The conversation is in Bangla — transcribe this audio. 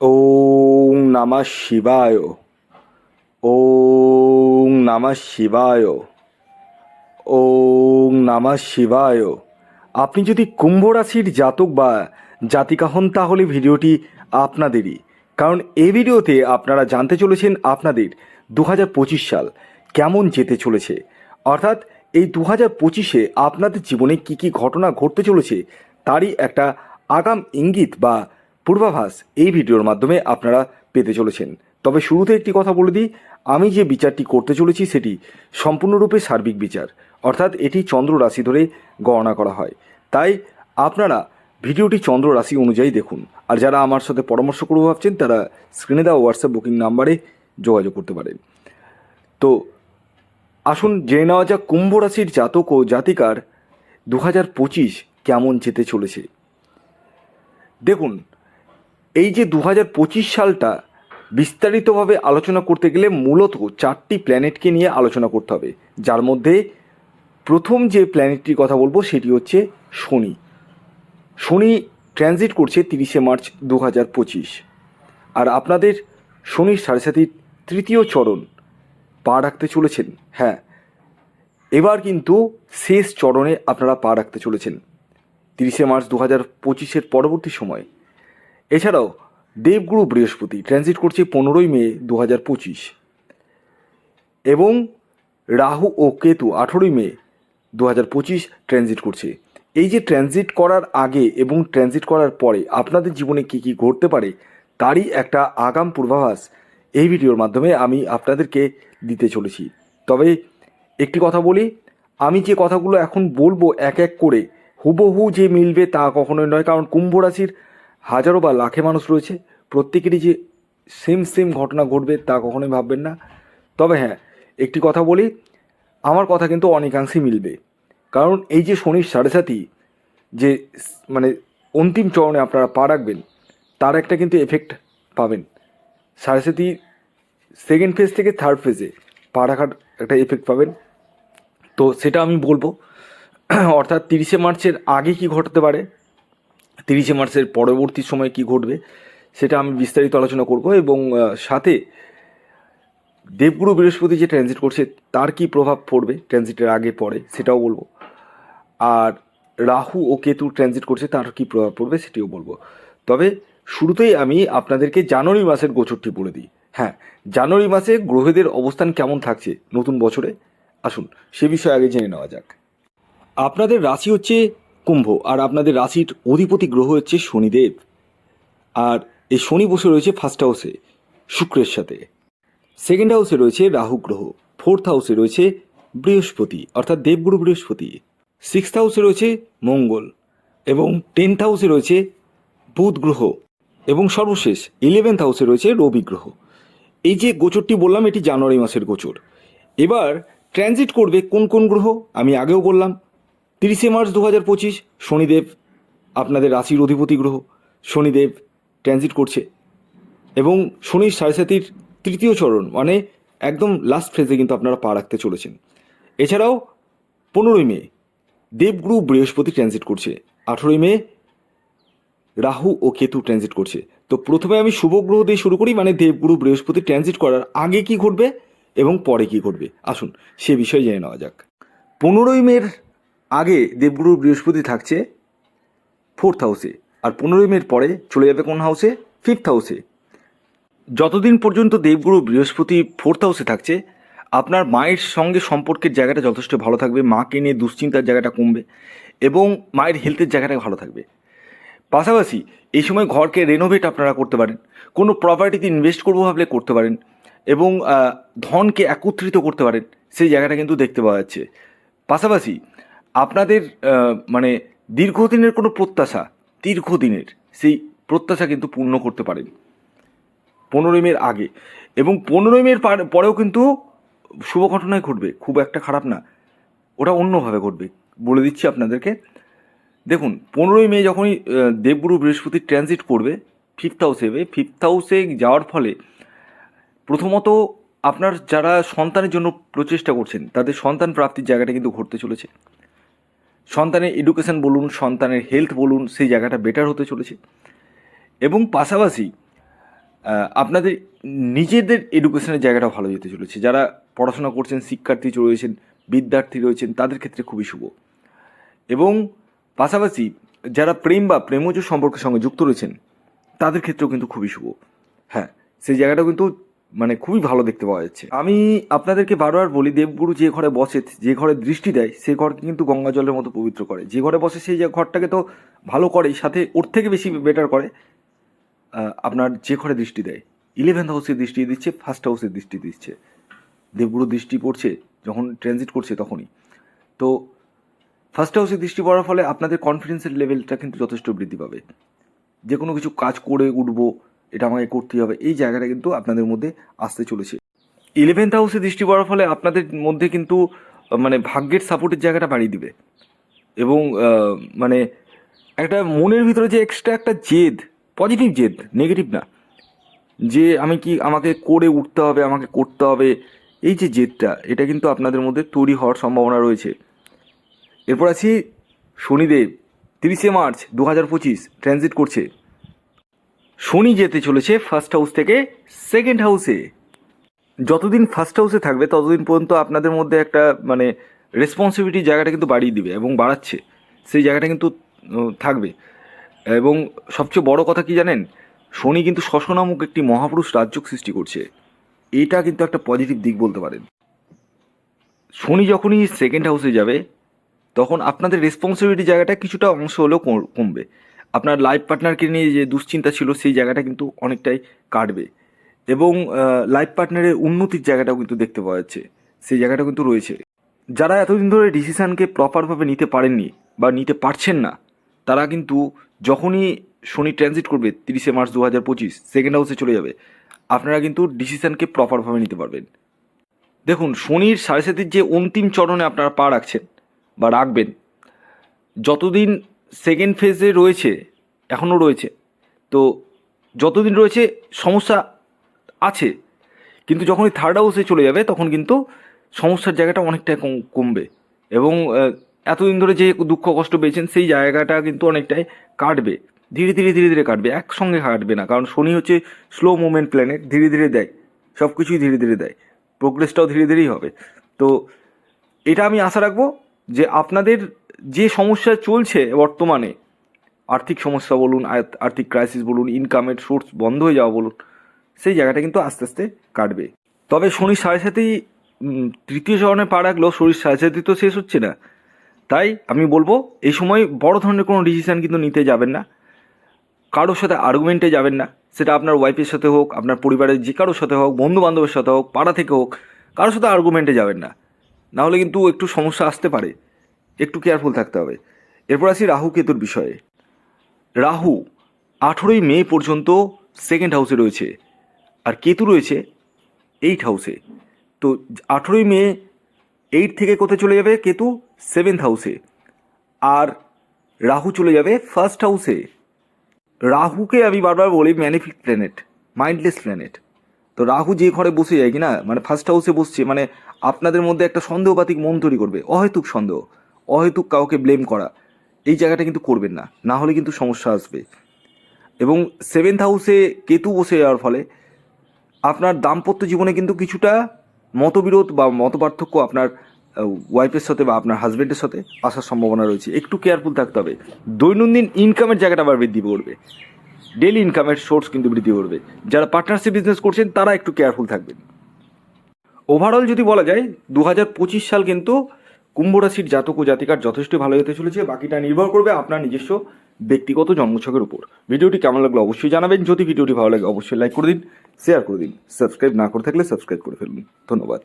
ওং নমঃ শিবায়। ওং নমঃ শিবায়। ওং নমঃ শিবায়। আপনি যদি কুম্ভ রাশির জাতক বা জাতিকা হন তাহলে ভিডিওটি আপনাদেরই। কারণ এই ভিডিওতে আপনারা জানতে চলেছেন আপনাদের দু হাজার পঁচিশ সাল কেমন যেতে চলেছে। অর্থাৎ এই দু হাজার পঁচিশে আপনাদের জীবনে কী কী ঘটনা ঘটতে চলেছে তারই একটা আগাম ইঙ্গিত বা পূর্বাভাস এই ভিডিওর মাধ্যমে আপনারা পেতে চলেছেন। তবে শুরুতে একটি কথা বলে দিই, আমি যে বিচারটি করতে চলেছি সেটি সম্পূর্ণরূপে সার্বিক বিচার, অর্থাৎ এটি চন্দ্র রাশি ধরে গণনা করা হয়। তাই আপনারা ভিডিওটি চন্দ্র রাশি অনুযায়ী দেখুন, আর যারা আমার সাথে পরামর্শ করব ভাবছেন, তারা স্ক্রিনে দেওয়া হোয়াটসঅ্যাপ বুকিং নাম্বারে যোগাযোগ করতে পারেন। তো আসুন জেনে নেওয়া যাক, কুম্ভ রাশির জাতক ও জাতিকার দু হাজার পঁচিশ কেমন যেতে চলেছে। দেখুন এই যে দু হাজার পঁচিশ সালটা, বিস্তারিতভাবে আলোচনা করতে গেলে মূলত চারটি প্ল্যানেটকে নিয়ে আলোচনা করতে হবে। যার মধ্যে প্রথম যে প্ল্যানেটটির কথা বলব সেটি হচ্ছে শনি। শনি ট্রানজিট করছে তিরিশে মার্চ দু হাজার পঁচিশ। আর আপনাদের শনির সাড়ে সাথী তৃতীয় চরণ পা রাখতে চলেছেন। হ্যাঁ এবার কিন্তু শেষ চরণে আপনারা পা রাখতে চলেছেন। তিরিশে মার্চ দু হাজার পঁচিশের পরবর্তী সময়। এছাড়াও দেবগুরু বৃহস্পতি ট্রানজিট করছে পনেরোই মে দু হাজার পঁচিশ এবং রাহু ও কেতু আঠেরোই মে দু হাজার পঁচিশ ট্রানজিট করছে। এই যে ট্রানজিট করার আগে এবং ট্রানজিট করার পরে আপনাদের জীবনে কী কী ঘটতে পারে তারই একটা আগাম পূর্বাভাস এই ভিডিওর মাধ্যমে আমি আপনাদেরকে দিতে চলেছি। তবে একটি কথা বলি, আমি যে কথাগুলো এখন বলব এক এক করে হুবহু যে মিলবে তা কখনোই নয়, কারণ কুম্ভ রাশির হাজারো বা লাখে মানুষ রয়েছে। প্রত্যেকেরই যে সেম সেম ঘটনা ঘটবে তা কখনোই ভাববেন না। তবে হ্যাঁ একটি কথা বলি, আমার কথা কিন্তু অনেকাংশেই মিলবে। কারণ এই যে শনির সাড়ে সাথী যে মানে অন্তিম চরণে আপনারা পা রাখবেন, তার একটা কিন্তু এফেক্ট পাবেন। সাড়ে সাথী সেকেন্ড ফেজ থেকে থার্ড ফেজে পা রাখার একটা এফেক্ট পাবেন। তো সেটা আমি বলব, অর্থাৎ তিরিশে মার্চের আগে কি ঘটতে পারে তিরিশে মার্চের পরবর্তী সময় কি ঘটবে, সেটা আমি বিস্তারিত আলোচনা করব এবং সাথে দেবগুরু বৃহস্পতি যে ট্রানজিট করছে, তার কি প্রভাব পড়বে ট্রানজিটের আগে, পরে, সেটাও বলব। আর রাহু ও কেতু ট্রানজিট করছে, তার কি প্রভাব পড়বে, সেটিও বলব। তবে শুরুতেই আমি আপনাদেরকে জানুয়ারি মাসের গোচরটি বলে দিই। হ্যাঁ জানুয়ারি মাসে গ্রহদের অবস্থান কেমন থাকছে নতুন বছরে? আসুন, সে বিষয়ে আগে জেনে নেওয়া যাক। আপনাদের রাশি হচ্ছে কুম্ভ আর আপনাদের রাশির অধিপতি গ্রহ হচ্ছে শনিদেব। আর এই শনি বসে রয়েছে ফার্স্ট হাউসে শুক্রের সাথে। সেকেন্ড হাউসে রয়েছে রাহু গ্রহ ফোর্থ হাউসে রয়েছে বৃহস্পতি, অর্থাৎ দেবগুরু বৃহস্পতি। সিক্সথ হাউসে রয়েছে মঙ্গল এবং টেন্থ হাউসে রয়েছে বুধ গ্রহ এবং সর্বশেষ ইলেভেন্থ হাউসে রয়েছে রবি গ্রহ। এই যে গোচরটি বললাম, এটি জানুয়ারি মাসের গোচর। এবার ট্রানজিট করবে কোন কোন গ্রহ? আমি আগেও বললাম তিরিশে মার্চ দু হাজার পঁচিশ শনিদেব আপনাদের রাশির অধিপতি গ্রহ, শনিদেব ট্রানজিট করছে। এবং শনির সাড়ে সাতির তৃতীয় চরণ মানে একদম লাস্ট ফেজে কিন্তু আপনারা পা রাখতে চলেছেন। এছাড়াও পনেরোই মে, দেবগুরু বৃহস্পতি ট্রানজিট করছে। আঠেরোই মে, রাহু ও কেতু ট্রানজিট করছে। তো প্রথমে আমি শুভ গ্রহ দিয়ে শুরু করি মানে দেবগুরু বৃহস্পতি ট্রানজিট করার আগে কি ঘটবে এবং পরে কি ঘটবে? আসুন সে বিষয়ে জেনে নেওয়া যাক। পনেরোই মের আগে দেবগুরু বৃহস্পতি থাকছে ফোর্থ হাউসে আর পনেরোই মের পরে চলে যাবে কোন হাউসে ফিফথ হাউসে যতদিন পর্যন্ত দেবগুরু বৃহস্পতি ফোর্থ হাউসে থাকছে, আপনার মায়ের সঙ্গে সম্পর্কের জায়গাটা যথেষ্ট ভালো থাকবে, মাকে নিয়ে দুশ্চিন্তার জায়গাটা কমবে এবং মায়ের হেলথের জায়গাটা ভালো থাকবে। পাশাপাশি এই সময় ঘরকে রেনোভেট আপনারা করতে পারেন, কোনো প্রপার্টিতে ইনভেস্ট করব ভাবলে করতে পারেন এবং ধনকে একত্রিত করতে পারেন, সেই জায়গাটা কিন্তু দেখতে পাওয়া যাচ্ছে। পাশাপাশি আপনাদের মানে দীর্ঘদিনের কোনো প্রত্যাশা, দীর্ঘদিনের, সেই প্রত্যাশা কিন্তু পূর্ণ করতে পারেন। পনেরোই মের আগে। এবং পনেরোই মের পরেও কিন্তু শুভ ঘটনায় ঘটবে, খুব একটা খারাপ না। ওটা অন্যভাবে ঘটবে। বলে দিচ্ছি আপনাদেরকে। দেখুন, পনেরোই মে যখনই দেবগুরু বৃহস্পতি ট্রানজিট করবে ফিফথ হাউসে ফিফথ হাউসে যাওয়ার ফলে প্রথমত আপনার যারা সন্তানের জন্য প্রচেষ্টা করছেন, তাদের সন্তান প্রাপ্তির জায়গাটা কিন্তু ঘটতে চলেছে। সন্তানের এডুকেশন বলুন, সন্তানের হেলথ বলুন, সেই জায়গাটা বেটার হতে চলেছে। এবং পাশাপাশি আপনাদের নিজেদের এডুকেশনের জায়গাটা ভালো যেতে চলেছে। যারা পড়াশোনা করছেন, শিক্ষার্থী রয়েছেন, বিদ্যার্থী রয়েছেন, তাদের ক্ষেত্রে খুবই শুভ। এবং পাশাপাশি, যারা প্রেম বা প্রেমজ সম্পর্কের সঙ্গে যুক্ত রয়েছেন, তাদের ক্ষেত্রেও কিন্তু খুবই শুভ। হ্যাঁ সেই জায়গাটাও কিন্তু মানে খুবই ভালো দেখতে পাওয়া যাচ্ছে। আমি আপনাদেরকে বারবার বলি, দেবগুরু যে ঘরে বসে, যে ঘরে দৃষ্টি দেয়, সে ঘরকে কিন্তু গঙ্গা জলের মতো পবিত্র করে। যে ঘরে বসে সেই ঘরটাকে তো ভালো করেই সাথে ওর থেকে বেশি বেটার করে আপনার যে ঘরে দৃষ্টি দেয় ইলেভেন্থ হাউসের দৃষ্টি দিচ্ছে ফার্স্ট হাউসের দৃষ্টি দিচ্ছে। দেবগুরু দৃষ্টি পড়ছে, যখন ট্রানজিট করছে তখনই। তো ফার্স্ট হাউসে দৃষ্টি পড়ার ফলে আপনাদের কনফিডেন্সের লেভেলটা কিন্তু যথেষ্ট বৃদ্ধি পাবে। যে কোনো কিছু কাজ করে উঠবো এটা আমাকে করতেই হবে। এই জায়গাটা কিন্তু আপনাদের মধ্যে আসতে চলেছে। ইলেভেন্থ হাউসে দৃষ্টি পড়ার ফলে আপনাদের মধ্যে কিন্তু মানে ভাগ্যের সাপোর্টের জায়গাটা বাড়িয়ে দিবে। এবং মানে একটা মনের ভিতরে যে এক্সট্রা একটা জেদ পজিটিভ জেদ নেগেটিভ না, যে আমি কি আমাকে করে উঠতে হবে, আমাকে করতে হবে, এই যে জেদটা, এটা কিন্তু আপনাদের মধ্যে তৈরি হওয়ার সম্ভাবনা রয়েছে। এরপর আছি শনিদেব, তিরিশে মার্চ দু হাজার পঁচিশ ট্রানজিট করছে। শনি যেতে চলেছে ফার্স্ট হাউস থেকে সেকেন্ড হাউসে যতদিন ফার্স্ট হাউসে থাকবে, ততদিন পর্যন্ত আপনাদের মধ্যে একটা মানে রেসপন্সিবিলিটি জায়গাটা কিন্তু বাড়িয়ে দিবে এবং বাড়াচ্ছে। সেই জায়গাটা কিন্তু থাকবে। এবং সবচেয়ে বড় কথা কি জানেন? শনি কিন্তু শশ নামক একটি মহাপুরুষ রাজ্যক সৃষ্টি করছে। এটা কিন্তু একটা পজিটিভ দিক বলতে পারেন। শনি যখনই সেকেন্ড হাউসে যাবে, তখন আপনাদের রেসপন্সিবিলিটি জায়গাটা কিছুটা অংশ হলেও কমবে। আপনার লাইফ পার্টনারকে নিয়ে যে দুশ্চিন্তা ছিল, সেই জায়গাটা কিন্তু অনেকটাই কাটবে। এবং লাইফ পার্টনারের উন্নতির জায়গাটাও কিন্তু দেখতে পাওয়া যাচ্ছে। সেই জায়গাটা কিন্তু রয়েছে। যারা এতদিন ধরে ডিসিশানকে প্রপারভাবে নিতে পারেননি বা নিতে পারছেন না, তারা কিন্তু যখনই শনি ট্রানজিট করবে তিরিশে মার্চ দু হাজার পঁচিশ সেকেন্ড হাউসে চলে যাবে, আপনারা কিন্তু ডিসিশানকে প্রপারভাবে নিতে পারবেন। দেখুন শনির সাড়ে সাতির যে অন্তিম চরণে আপনারা পা রাখছেন বা রাখবেন, যতদিন সেকেন্ড ফেজে রয়েছে, এখনও রয়েছে। তো যতদিন রয়েছে, সমস্যা আছে। কিন্তু যখনই থার্ড হাউসে চলে যাবে, তখন কিন্তু সমস্যার জায়গাটা অনেকটাই কম- কমবে। এবং এতদিন ধরে যে দুঃখ কষ্ট পেয়েছেন, সেই জায়গাটা কিন্তু অনেকটাই কাটবে। ধীরে ধীরে ধীরে ধীরে কাটবে। একসঙ্গে কাটবে না। কারণ শনি হচ্ছে স্লো মুভমেন্ট প্ল্যানেট ধীরে ধীরে দেয়। সব কিছুই ধীরে ধীরে দেয়। প্রোগ্রেসটাও ধীরে, ধীরেই হবে। তো এটা আমি আশা রাখব যে আপনাদের যে সমস্যা চলছে বর্তমানে, আর্থিক সমস্যা বলুন আর্থিক ক্রাইসিস বলুন ইনকামের সোর্স বন্ধ হয়ে যাওয়া বলুন, সেই জায়গাটা কিন্তু আস্তে আস্তে কাটবে। তবে শনির সাড়ে সাথেই তৃতীয় চরণে পা রাখলেও শরীর সাড়ে সাথে তো শেষ হচ্ছে না। তাই আমি বলব, এই সময় বড় ধরনের কোনো ডিসিশান কিন্তু নিতে যাবেন না। কারোর সাথে আর্গুমেন্টে যাবেন না। সেটা আপনার ওয়াইফের সাথে হোক, আপনার পরিবারের যে কারোর সাথে হোক বন্ধু বান্ধবের সাথে হোক, পাড়া থেকে হোক, কারোর সাথে আর্গুমেন্টে যাবেন না। নাহলে কিন্তু একটু সমস্যা আসতে পারে। একটু কেয়ারফুল থাকতে হবে। এরপর আসি রাহু কেতুর বিষয়ে। রাহু আঠেরোই মে পর্যন্ত সেকেন্ড হাউসে রয়েছে আর কেতু রয়েছে এইট হাউসে তো আঠেরোই মে এইট থেকে কোথায় চলে যাবে কেতু? সেভেন্থ হাউসে আর রাহু চলে যাবে ফার্স্ট হাউসে রাহুকে আমি বারবার বলি ম্যানিফিক প্ল্যানেট মাইন্ডলেস প্ল্যানেট তো রাহু যে ঘরে বসে যায় কি না মানে ফার্স্ট হাউসে বসছে মানে আপনাদের মধ্যে একটা সন্দেহপাতিক মন তৈরি করবে, অহেতুক সন্দেহ। অহেতুক কাউকে ব্লেম করা, এই জায়গাটা কিন্তু করবেন না না হলে কিন্তু সমস্যা আসবে। এবং সেভেন্থ হাউসে কেতু বসে যাওয়ার ফলে আপনার দাম্পত্য জীবনে কিন্তু কিছুটা মতবিরোধ বা মতপার্থক্য আপনার ওয়াইফের সাথে বা আপনার হাজব্যান্ডের সাথে আসার সম্ভাবনা রয়েছে। একটু কেয়ারফুল থাকতে হবে। দৈনন্দিন ইনকামের জায়গাটা আবার বৃদ্ধি করবে। ডেলি ইনকামের সোর্স কিন্তু বৃদ্ধি করবে। যারা পার্টনারশিপ বিজনেস করছেন, তারা একটু কেয়ারফুল থাকবেন। ওভারঅল যদি বলা যায় দু হাজার পঁচিশ সাল কিন্তু কুম্ভ রাশির জাতক ও জাতিকার যথেষ্ট ভালো হতে চলেছে, বাকিটা নির্ভর করবে আপনার নিজস্ব ব্যক্তিগত জন্মছকের উপর। ভিডিওটি কেমন লাগল অবশ্যই জানাবেন, যদি ভিডিওটি ভালো লাগে অবশ্যই লাইক করে দিন শেয়ার করে দিন সাবস্ক্রাইব না করে থাকলে সাবস্ক্রাইব করে ফেলুন। ধন্যবাদ।